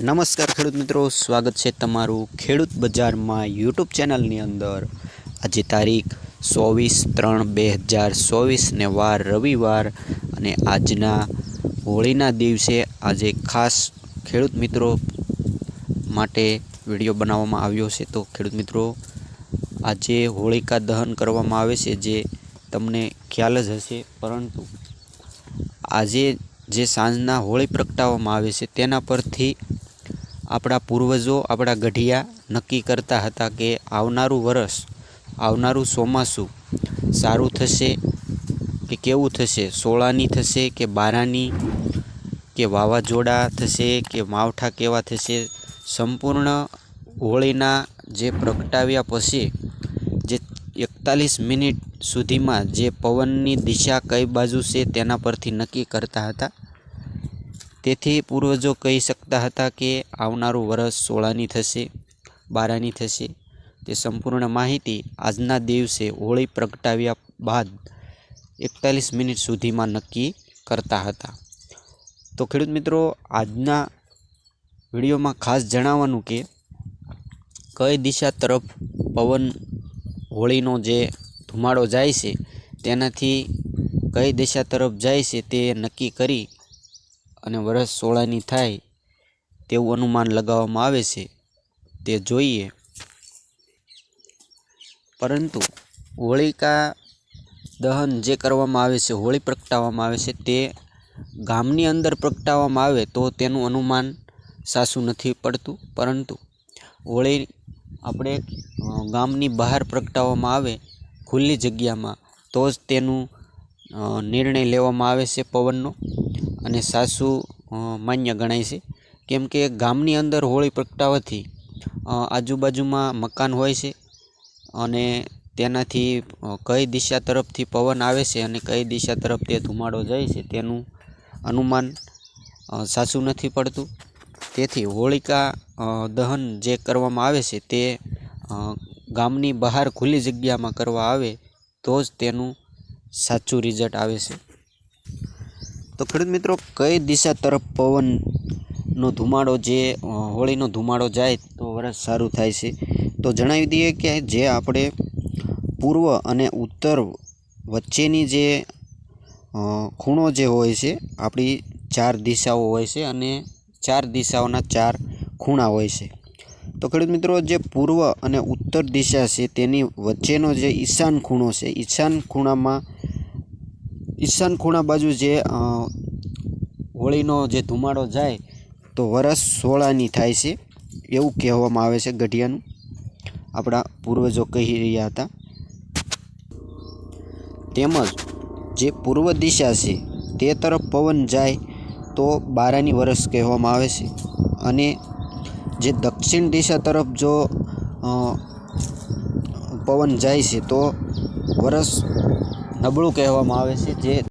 નમસ્કાર ખેડૂત મિત્રો, સ્વાગત છે તમારું ખેડૂત બજારમાં યુટ્યુબ ચેનલની અંદર. આજે તારીખ ચોવીસ ત્રણ બે હજાર ચોવીસને વાર રવિવાર અને આજના હોળીના દિવસે આજે ખાસ ખેડૂત મિત્રો માટે વીડિયો બનાવવામાં આવ્યો છે. તો ખેડૂત મિત્રો, આજે હોળિકા દહન કરવામાં આવે છે જે તમને ખ્યાલ જ હશે. પરંતુ આજે જે સાંજના હોળી પ્રગટાવવામાં આવે છે તેના પરથી આપણા પૂર્વજો, આપણા ગઢિયા નક્કી કરતા હતા કે આવનારું વરસ, આવનારું ચોમાસું સારું થશે કે કેવું થશે? સોળાની થશે કે બારાની? કે વાવાઝોડા થશે કે માવઠા કેવા થશે? સંપૂર્ણ હોળીના જે પ્રગટાવ્યા પછી, જે એકતાલીસ મિનિટ સુધીમાં જે પવનની દિશા કઈ બાજુ છે તેના પરથી નક્કી કરતા હતા. તેથી પૂર્વજો કહી શકતા હતા કે આવનારું વરસ સોળાની થશે, બારાની થશે. તે સંપૂર્ણ માહિતી આજના દિવસે હોળી પ્રગટાવ્યા બાદ એકતાલીસ મિનિટ સુધીમાં નક્કી કરતા હતા. તો ખેડૂત મિત્રો, આજના વિડીયોમાં ખાસ જણાવવાનું કે કઈ દિશા તરફ પવન હોળીનો જે ધુમાડો જાય છે, તેનાથી કઈ દિશા તરફ જાય છે તે નક્કી કરી અને વરસ સોળાની થાય તેવું અનુમાન લગાવવામાં આવે છે, તે જોઈએ. પરંતુ હોળિકા દહન જે કરવામાં આવે છે, હોળી પ્રગટાવવામાં આવે છે, તે ગામની અંદર પ્રગટાવવામાં આવે તો તેનું અનુમાન સાચું નથી પડતું. પરંતુ હોળી આપણે ગામની બહાર પ્રગટાવવામાં આવે ખુલ્લી જગ્યામાં તો જ તેનું નિર્ણય લેવામાં આવે છે પવનનો. અને સાસુ માન્ય ગણાય છે. કેમ કે ગામની અંદર હોળી પ્રગટાવવાથી આજુબાજુમાં મકાન હોય છે અને તેનાથી કઈ દિશા તરફથી પવન આવે છે અને કઈ દિશા તરફ તે ધુમાડો જાય છે તેનું અનુમાન સાસુ નથી પડતું. તેથી હોળિકા દહન જે કરવામાં આવે છે તે ગામની બહાર ખુલ્લી જગ્યામાં કરવા આવે તો જ તેનું સાચું રિઝલ્ટ આવે છે. તો ખેડૂત મિત્રો, કઈ દિશા તરફ પવનનો ધુમાડો જે હોળીનો ધુમાડો જાય તો વરસ સારું થાય છે? તો જણાવી દઈએ કે જે આપણે પૂર્વ અને ઉત્તર વચ્ચેની જે ખૂણો જે હોય છે, આપણી ચાર દિશાઓ હોય છે અને ચાર દિશાઓના ચાર ખૂણા હોય છે. તો ખેડૂત મિત્રો, જે પૂર્વ અને ઉત્તર દિશા છે તેની વચ્ચેનો જે ઈશાન ખૂણો છે, ઈશાન ખૂણામાં ઈશાન ખૂણા બાજુ જે હોળીનો જે ધુમાડો જાય, તો વરસ સોળાની થાય છે. એવું કહેવામાં આવે છે ગઢિયાનું. આપણા પૂર્વજો કહી રહ્યા હતા. તેમજ જે પૂર્વ દિશા છે, તે તરફ પવન જાય, તો બારાની વરસ કહેવામાં આવે છે. અને જે દક્ષિણ દિશા તરફ જો પવન જાય છે, તો વરસ નબળું કહેવામાં આવે છે જે